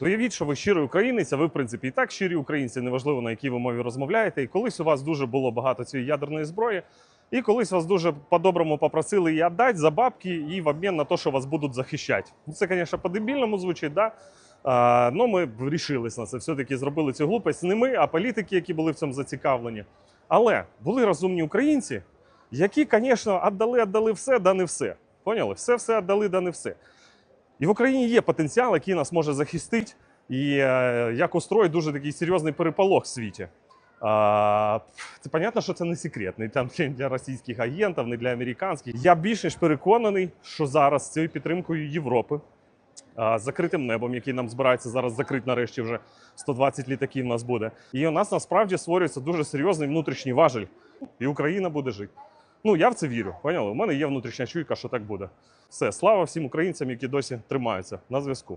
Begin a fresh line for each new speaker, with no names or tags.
Уявіть, що ви щирий українець, а ви, в принципі, і так щирі українці, неважливо на якій ви мові розмовляєте. І колись у вас дуже було багато цієї ядерної зброї, і колись вас дуже по-доброму попросили її віддати за бабки і в обмін на те, що вас будуть захищати. Ну, Це, звісно, по-дебільному звучить, да? А, ну, ми вирішились на це. Все-таки зробили цю глупость. Не ми, а політики, які були в цьому зацікавлені. Але були розумні українці, які, звісно, віддали, віддали все, да не все. Поняли? Все, все віддали, да не все. І в Україні є потенціал, який нас може захистити, і е, як устроїть дуже такий серйозний переполох в світі. А, це понятно, що це не секретний там не для російських агентів, не для американських. Я більш ніж переконаний, що зараз цією підтримкою Європи, з закритим небом, який нам збирається зараз закрити нарешті вже 120 літаків у нас буде. І у нас насправді створюється дуже серйозний внутрішній важель, і Україна буде жити. Ну, я в це вірю. Поняли? У мене є внутрішня чуйка, що так буде. Все, слава всім українцям, які досі тримаються на зв'язку.